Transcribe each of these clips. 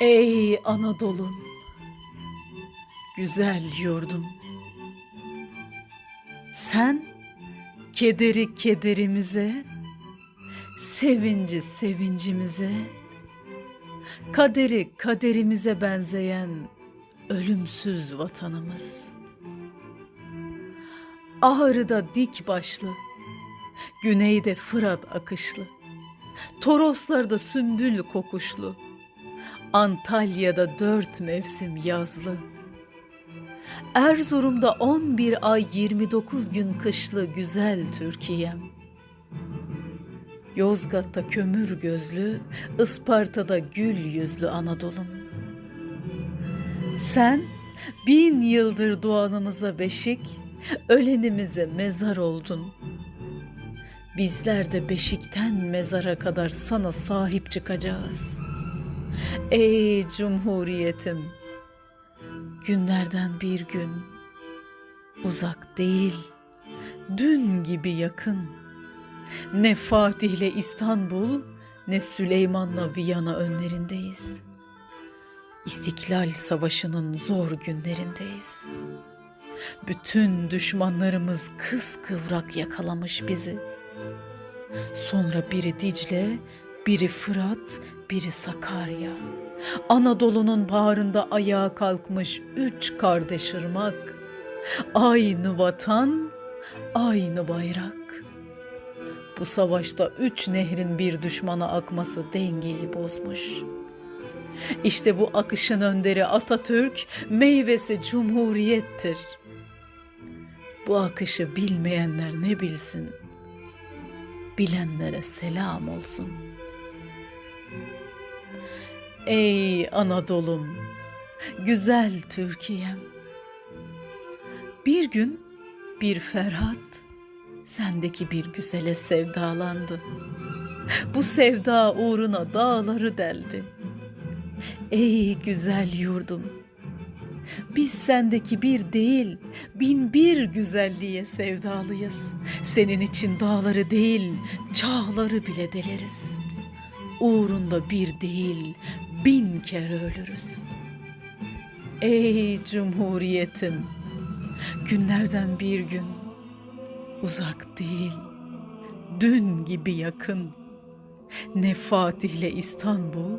Ey Anadolu'm, güzel yurdum. Sen kederi kederimize, sevinci sevincimize, kaderi kaderimize benzeyen ölümsüz vatanımız. Ağrı'da dik başlı, güneyde Fırat akışlı, Toroslarda sümbül kokuşlu, Antalya'da dört mevsim yazlı. Erzurum'da 11 ay 29 gün kışlı güzel Türkiye'm. Yozgat'ta kömür gözlü, Isparta'da gül yüzlü Anadolu'm. Sen bin yıldır doğanımıza beşik, ölenimize mezar oldun. Bizler de beşikten mezara kadar sana sahip çıkacağız.'' Ey Cumhuriyetim! Günlerden bir gün, uzak değil, dün gibi yakın. Ne Fatih'le İstanbul, ne Süleyman'la Viyana önlerindeyiz. İstiklal Savaşı'nın zor günlerindeyiz. Bütün düşmanlarımız kıskıvrak yakalamış bizi. Sonra biri Dicle, biri Fırat, biri Sakarya. Anadolu'nun bağrında ayağa kalkmış üç kardeş ırmak. Aynı vatan, aynı bayrak. Bu savaşta üç nehrin bir düşmana akması dengeyi bozmuş. İşte bu akışın önderi Atatürk, meyvesi cumhuriyettir. Bu akışı bilmeyenler ne bilsin? Bilenlere selam olsun.'' Ey Anadolu'm, güzel Türkiye'm. Bir gün bir Ferhat sendeki bir güzele sevdalandı. Bu sevda uğruna dağları deldi. Ey güzel yurdum, biz sendeki bir değil, bin bir güzelliğe sevdalıyız. Senin için dağları değil, çağları bile deleriz. Uğrunda bir değil, bin kere ölürüz. Ey Cumhuriyetim, günlerden bir gün, uzak değil, dün gibi yakın. Ne Fatih'le İstanbul,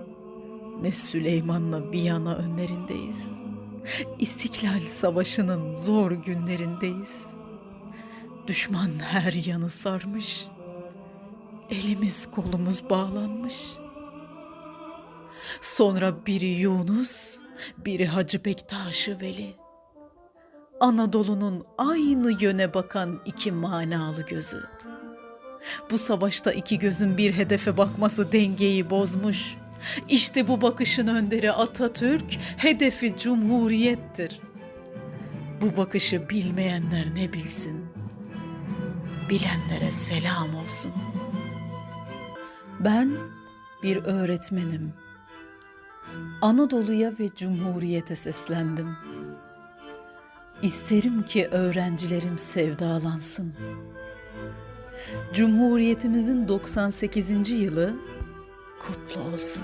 ne Süleyman'la Viyana önlerindeyiz. İstiklal Savaşı'nın zor günlerindeyiz. Düşman her yanı sarmış. Elimiz kolumuz bağlanmış.'' Sonra biri Yunus, biri Hacı Bektaş-ı Veli. Anadolu'nun aynı yöne bakan iki manalı gözü. Bu savaşta iki gözün bir hedefe bakması dengeyi bozmuş. İşte bu bakışın önderi Atatürk, hedefi cumhuriyettir. Bu bakışı bilmeyenler ne bilsin? Bilenlere selam olsun. Ben bir öğretmenim. Anadolu'ya ve Cumhuriyete seslendim. İsterim ki öğrencilerim sevdalansın. Cumhuriyetimizin 98. yılı kutlu olsun.